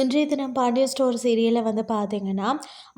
இன்றைய தினம் பாண்டியன் ஸ்டோர் சீரியலில் வந்து பார்த்தீங்கன்னா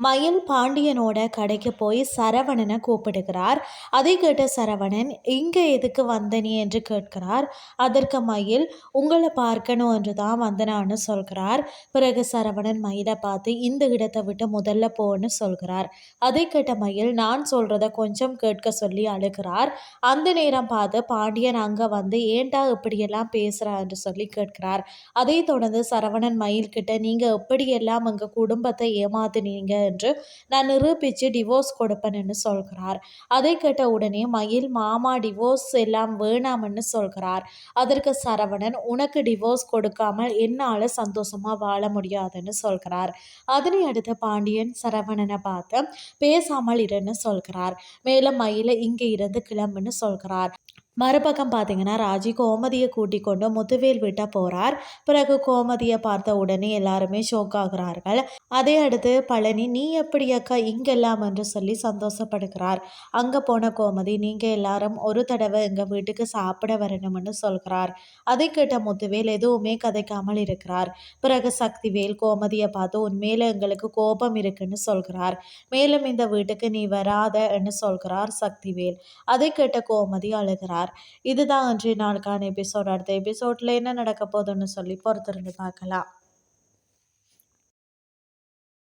மயில் பாண்டியனோட கடைக்கு போய் சரவணனை கூப்பிடுகிறார். அதை கேட்ட சரவணன் இங்கே எதுக்கு வந்தனி என்று கேட்கிறார். அதற்கு மயில் உங்களை பார்க்கணும் என்று தான் வந்தனான்னு சொல்கிறார். பிறகு சரவணன் மயிலை பார்த்து இந்த இடத்தை விட்டு முதல்ல போன்னு சொல்கிறார். அதை கேட்ட மயில் நான் சொல்கிறத கொஞ்சம் கேட்க சொல்லி அழுகிறார். அந்த நேரம் பார்த்து பாண்டியன் அங்கே வந்து ஏன்டா இப்படியெல்லாம் பேசுகிறா என்று சொல்லி கேட்கிறார். அதை தொடர்ந்து சரவணன் மயில் கிட்ட நீங்கள் எப்படியெல்லாம் எங்கள் குடும்பத்தை ஏமாத்தினீங்க என்று நான் நிரூபித்து டிவோர்ஸ் கொடுப்பேன்னு சொல்கிறார். அதை கேட்ட உடனே மயில் மாமா டிவோர்ஸ் எல்லாம் வேணாம்னு சொல்கிறார். அதற்கு சரவணன் உனக்கு டிவோர்ஸ் கொடுக்காமல் என்னால் சந்தோஷமாக வாழ முடியாதுன்னு சொல்கிறார். அதனை அடுத்து பாண்டியன் சரவணனை பார்த்து பேசாமல் இருன்னு சொல்கிறார். மேலும் மயில இங்கே இருந்து கிளம்புன்னு சொல்கிறார். மறுபக்கம் பார்த்தீங்கன்னா ராஜி கோமதியை கூட்டிக் கொண்டு முத்துவேல் விட்ட போகிறார் பிறகு கோமதியை பார்த்த உடனே எல்லாருமே ஷோக் ஆகிறார்கள். அதே அடுத்து பழனி நீ எப்படி அக்கா இங்கெல்லாம்? என்று சொல்லி சந்தோஷப்படுகிறார். அங்கே போன கோமதி நீங்கள் எல்லாரும் ஒரு தடவை எங்கள் வீட்டுக்கு சாப்பிட வரணும்னு சொல்கிறார். அதை கேட்ட முத்துவேல் எதுவுமே கதைக்காமல் இருக்கிறார். பிறகு சக்திவேல் கோமதியை பார்த்து உண்மையில எங்களுக்கு கோபம் இருக்குன்னு சொல்கிறார். மேலும் இந்த வீட்டுக்கு நீ வராதன்னு சொல்கிறார் சக்திவேல். அதை கேட்ட கோமதி அழுகிறார். இதுதான் அன்றைய நாளுக்கான எபிசோட். அடுத்த எபிசோடில் என்ன நடக்க போகுதுன்னு சொல்லி பொறுத்திருந்து பார்க்கலாம்.